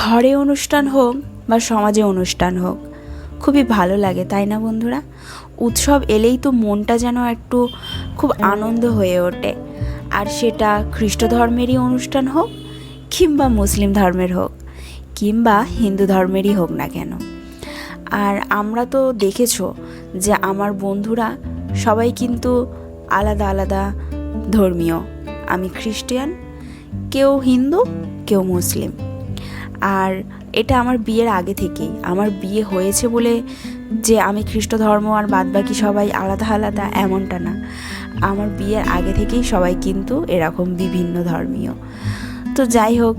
ঘরে অনুষ্ঠান হোক বা সমাজে অনুষ্ঠান হোক খুবই ভালো লাগে তাই না বন্ধুরা? উৎসব এলেই তো মনটা যেন একটু খুব আনন্দ হয়ে ওঠে। আর সেটা খ্রিস্ট ধর্মেরই অনুষ্ঠান হোক কিংবা মুসলিম ধর্মের হোক কিংবা হিন্দু ধর্মেরই হোক না কেন। আর আমরা তো দেখেছ যে আমার বন্ধুরা সবাই কিন্তু আলাদা আলাদা ধর্মীয়। আমি খ্রিস্টিয়ান কেউ হিন্দু কেউ মুসলিম। আর এটা আমার বিয়ের আগে থেকেই। আমার বিয়ে হয়েছে বলে যে আমি খ্রিস্ট ধর্ম আর বাদবাকি সবাই আলাদা আলাদা এমনটা না। আমার বিয়ের আগে থেকেই সবাই কিন্তু এরকম বিভিন্ন ধর্মীয়। তো যাই হোক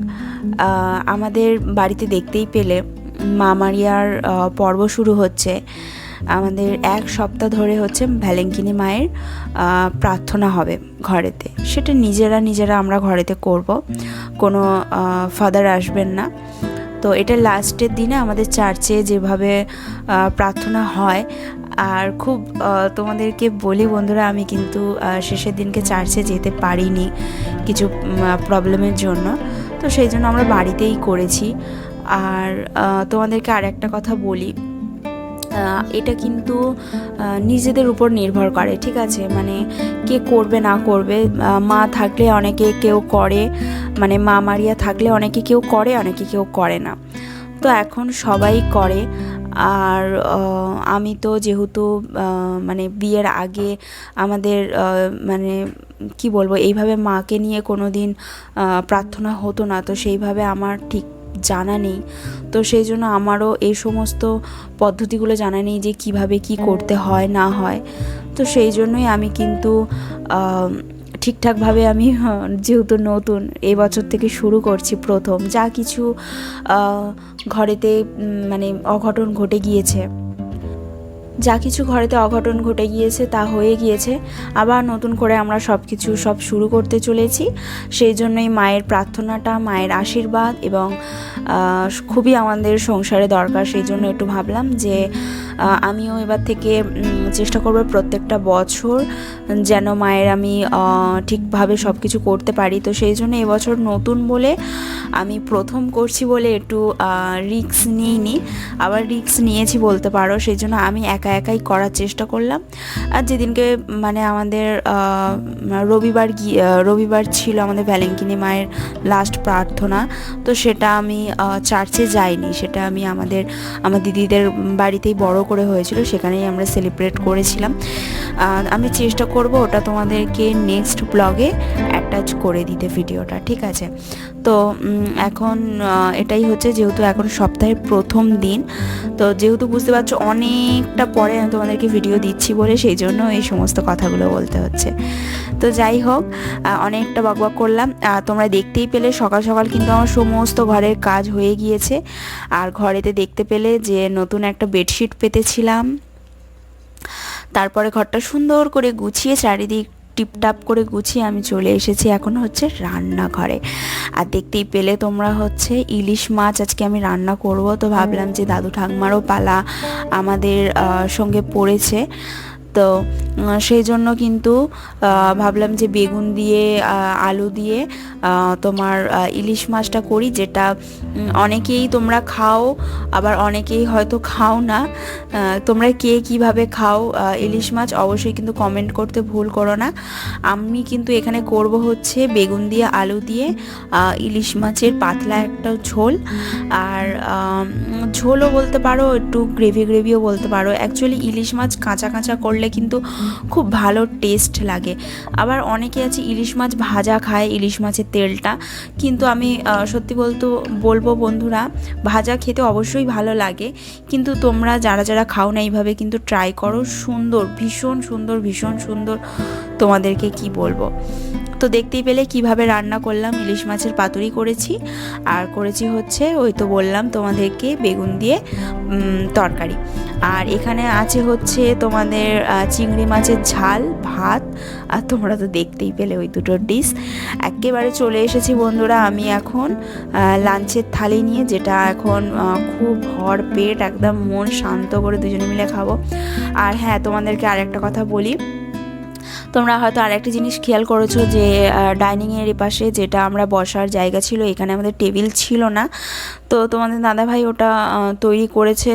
আমাদের বাড়িতে দেখতেই পেলে মা মারিয়ার পর্ব শুরু হচ্ছে। আমাদের এক সপ্তাহ ধরে হচ্ছে ভ্যালেঙ্কিনি মায়ের প্রার্থনা হবে ঘরেতে। সেটা নিজেরা নিজেরা আমরা ঘরেতে করব। কোনো ফাদার আসবেন না। তো এটা লাস্টের দিনে আমাদের চার্চে যেভাবে প্রার্থনা হয়, আর খুব তোমাদেরকে বলি বন্ধুরা, আমি কিন্তু শেষের দিনকে চার্চে যেতে পারিনি কিছু প্রবলেমের জন্য। তো সেই জন্য আমরা বাড়িতেই করেছি। আর তোমাদেরকে আর একটা কথা বলি। এটা কিন্তু নিজেদের উপর নির্ভর করে, ঠিক আছে? মানে কে করবে, না করবে মা থাকলে অনেকে কেউ করে মানে মা মারিয়া থাকলে অনেকে কেউ করে, অনেকে কেউ করে না। তো এখন সবাই করে, আর আমি তো যেহেতু মানে বিয়ের আগে আমাদের মানে কি বলব, এইভাবে মাকে নিয়ে কোনো দিন প্রার্থনা হতো না, তো সেইভাবে আমার ঠিক জানা নেই। তো সেই জন্য আমারও এই সমস্ত পদ্ধতিগুলো জানা নেই যে কীভাবে কি করতে হয়, না হয়। তো সেই জন্যই আমি কিন্তু ঠিকঠাকভাবে আমি যেহেতু নতুন, এবছর বছর থেকে শুরু করছি প্রথম। যা কিছু ঘরেতে মানে অঘটন ঘটে গিয়েছে। যা কিছু ঘরেতে অঘটন ঘটে গিয়েছে তা হয়ে গিয়েছে। আবার নতুন করে আমরা সব কিছু সব শুরু করতে চলেছি। সেই জন্যই মায়ের প্রার্থনাটা, মায়ের আশীর্বাদ এবং খুবই আমাদের সংসারে দরকার। সেই জন্য একটু ভাবলাম যে আমিও এবার থেকে চেষ্টা করব প্রত্যেকটা বছর যেন মায়ের আমি ঠিকভাবে সব কিছু করতে পারি। তো সেই জন্য এবছর নতুন বলে আমি প্রথম করছি বলে একটু রিক্স নিইনি। আবার রিক্স নিয়েছি বলতে পারো, সেই জন্য আমি একা একাই করার চেষ্টা করলাম। আর যেদিনকে মানে আমাদের রবিবার গিয়ে রবিবার ছিল আমাদের ভ্যালেঙ্কিনি মায়ের লাস্ট প্রার্থনা, তো সেটা আমি চার্চে যাইনি। সেটা আমি আমাদের, আমার দিদিদের বাড়িতেই বড় করে হয়েছিল, সেখানেই আমরা সেলিব্রেট করেছিলাম। আমি চেষ্টা করব ওটা তোমাদেরকে নেক্সট ব্লগে অ্যাটাচ করে দিতে ভিডিওটা ঠিক আছে? তো এখন এটাই হচ্ছে যেহেতু এখন সপ্তাহের প্রথম দিন, তো যেহেতু বুঝতে পারছ অনেকটা পরে আমি তোমাদেরকে ভিডিও দিচ্ছি বলে, সেই জন্য এই সমস্ত কথাগুলো বলতে হচ্ছে। তো যাই হোক অনেকটা বকবক করলাম। তোমরা দেখতেই পেলে, সকাল সকাল কিন্তু আমার সমস্ত ঘরের কাজ হয়ে গিয়েছে। আর ঘরেতে দেখতে পেলে যে নতুন একটা বেডশিট পেতেছিলাম তারপরে ঘরটা সুন্দর করে গুছিয়ে, চারিদিক টিপটাপ করে গুছিয়ে আমি চলে এসেছি এখন হচ্ছে রান্নাঘরে। আর দেখতেই পেলে তোমরা হচ্ছে ইলিশ মাছ আজকে আমি রান্না করব। তো ভাবলাম যে দাদু ঠাকমারও পালা আমাদের সঙ্গে পড়েছে। তো সেই জন্য কিন্তু ভাবলাম যে বেগুন দিয়ে আলু দিয়ে তোমার ইলিশ মাছটা করি, যেটা অনেকেই তোমরা খাও, আবার অনেকেই হয়তো খাও না। তোমরা কে কীভাবে খাও ইলিশ মাছ, অবশ্যই কিন্তু কমেন্ট করতে ভুল করো না। আমি কিন্তু এখানে করব হচ্ছে বেগুন দিয়ে, আলু দিয়ে ইলিশ মাছের পাতলা একটা ঝোল। আর ঝোলও বলতে পারো, একটু গ্রেভি গ্রেভিও বলতে পারো। অ্যাকচুয়ালি ইলিশ মাছ কাঁচা কাঁচা করলে কিন্তু খুব ভালো টেস্ট লাগে। আবার অনেকে আছে ইলিশ মাছ ভাজা খায়, ইলিশ মাছের তেলটা। কিন্তু আমি সত্যি বলতো, বলব বন্ধুরা, ভাজা খেতে অবশ্যই ভালো লাগে। কিন্তু তোমরা যারা যারা খাও না এইভাবে কিন্তু ট্রাই করো। সুন্দর, ভীষণ সুন্দর ভীষণ সুন্দর তোমাদেরকে কি বলব? তো দেখতেই পেলে কীভাবে রান্না করলাম, ইলিশ মাছের পাতুরি করেছি। আর করেছি হচ্ছে, ওই তো বললাম তোমাদেরকে, বেগুন দিয়ে তরকারি। আর এখানে আছে হচ্ছে তোমাদের চিংড়ি মাছের ঝাল, ভাত। আর তোমরা তো দেখতেই পেলে ওই দুটো ডিশ। একেবারে চলে এসেছি বন্ধুরা আমি এখন লাঞ্চের থালি নিয়ে, যেটা এখন খুব ভর পেট, একদম মন শান্ত করে দুজনে মিলে খাব। আর হ্যাঁ তোমাদেরকে আরেকটা কথা বলি। তোমরা হয়তো আরেকটা জিনিস খেয়াল করেছ যে ডাইনিংয়ের পাশে যেটা আমরা বসার জায়গা ছিল, এখানে আমাদের টেবিল ছিল না। তো তোমাদের দাদাভাই ওটা তৈরি করেছে।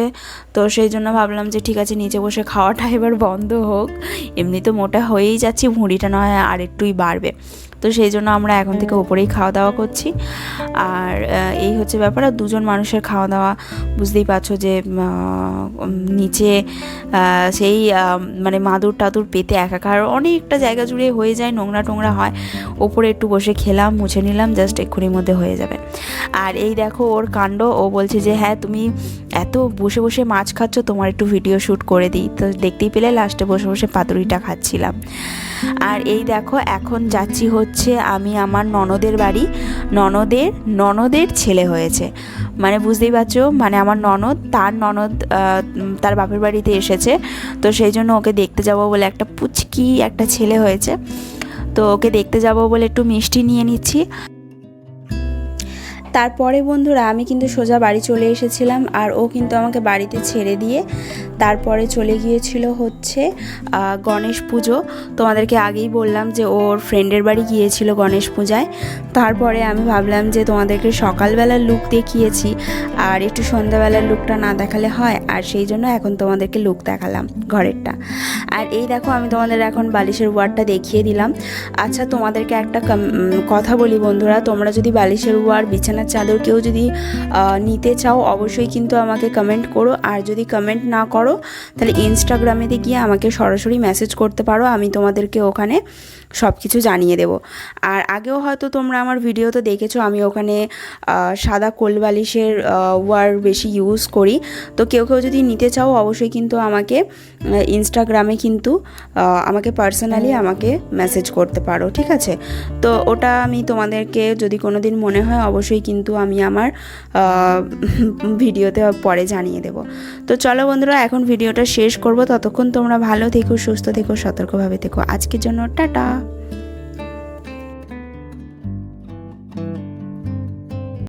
তো সেই জন্য ভাবলাম যে, ঠিক আছে, নিচে বসে খাওয়াটা এবার বন্ধ হোক। এমনি তো মোটা হয়েই যাচ্ছি ভুঁড়িটা নয় আর একটুই বাড়বে। তো সেই জন্য আমরা এখন থেকে ওপরেই খাওয়া দাওয়া করছি। আর এই হচ্ছে ব্যাপার। আর দুজন মানুষের খাওয়া দাওয়া বুঝতেই পারছ যে নিচে সেই মানে মাদুর টাদুর পেতে একাকার অনেকটা জায়গা জুড়ে হয়ে যায় নোংরা টোংরা হয়। ওপরে একটু বসে খেলাম, মুছে নিলাম, জাস্ট এক্ষুনির মধ্যে হয়ে যাবে। আর এই দেখো ওর কাণ্ড, ও বলছে যে হ্যাঁ তুমি এত বসে বসে মাছ খাচ্ছ, তোমার একটু ভিডিও শ্যুট করে দিই। তো দেখতেই পেলে লাস্টে বসে বসে পাতুরিটা খাচ্ছিলাম। আর এই দেখো, এখন যাচ্ছি হচ্ছে আমি আমার ননদের বাড়ি। ননদের ননদের ছেলে হয়েছে। মানে বুঝতেই পারছ মানে আমার ননদ, তার ননদ তার বাপের বাড়িতে এসেছে। তো সেই জন্য ওকে দেখতে যাব বলে একটা পুচকি একটা ছেলে হয়েছে। তো ওকে দেখতে যাব বলে একটু মিষ্টি নিয়ে নিচ্ছি। তারপরে বন্ধুরা আমি কিন্তু সোজা বাড়ি চলে এসেছিলাম আর ও কিন্তু আমাকে বাড়িতে ছেড়ে দিয়ে তারপরে চলে গিয়েছিল হচ্ছে গণেশ পুজো। তোমাদেরকে আগেই বললাম যে ওর ফ্রেন্ডের বাড়ি গিয়েছিল গণেশ পূজায়। তারপরে আমি ভাবলাম যে তোমাদেরকে সকালবেলার লুক দেখিয়েছি আর একটু সন্ধ্যাবেলার লুকটা না দেখালে হয় আর সেই জন্য এখন তোমাদেরকে লুক দেখালাম ঘরেরটা। আর এই দেখো আমি তোমাদের এখন বালিশের ওয়ারটা দেখিয়ে দিলাম। আচ্ছা তোমাদেরকে একটা কথা বলি বন্ধুরা তোমরা যদি বালিশের ওয়ার বিছানার চাদর কেউ যদি নিতে চাও, অবশ্যই কিন্তু আমাকে কমেন্ট করো। আর যদি কমেন্ট না করো, তাহলে ইনস্টাগ্রামেতে গিয়ে আমাকে সরাসরি মেসেজ করতে পারো, আমি তোমাদেরকে ওখানে সব কিছু জানিয়ে দেব। আর আগেও হয়তো তোমরা আমার ভিডিওতে দেখেছ, আমি ওখানে সাদা কোল বালিশের ওয়ার বেশি ইউজ করি। তো কেউ কেউ যদি নিতে চাও, অবশ্যই কিন্তু আমাকে ইনস্টাগ্রামে কিন্তু আমাকে পার্সোনালি আমাকে মেসেজ করতে পারো, ঠিক আছে? তো ওটা আমি তোমাদেরকে যদি কোনো দিন মনে হয়, অবশ্যই কিন্তু আমি আমার ভিডিওতে পরে জানিয়ে দেব। তো চলো বন্ধুরা, এখন ভিডিওটা শেষ করব। ততক্ষণ তোমরা ভালো থেকো, সুস্থ থেকো, সতর্কভাবে থেকো। আজকের জন্য টাটা।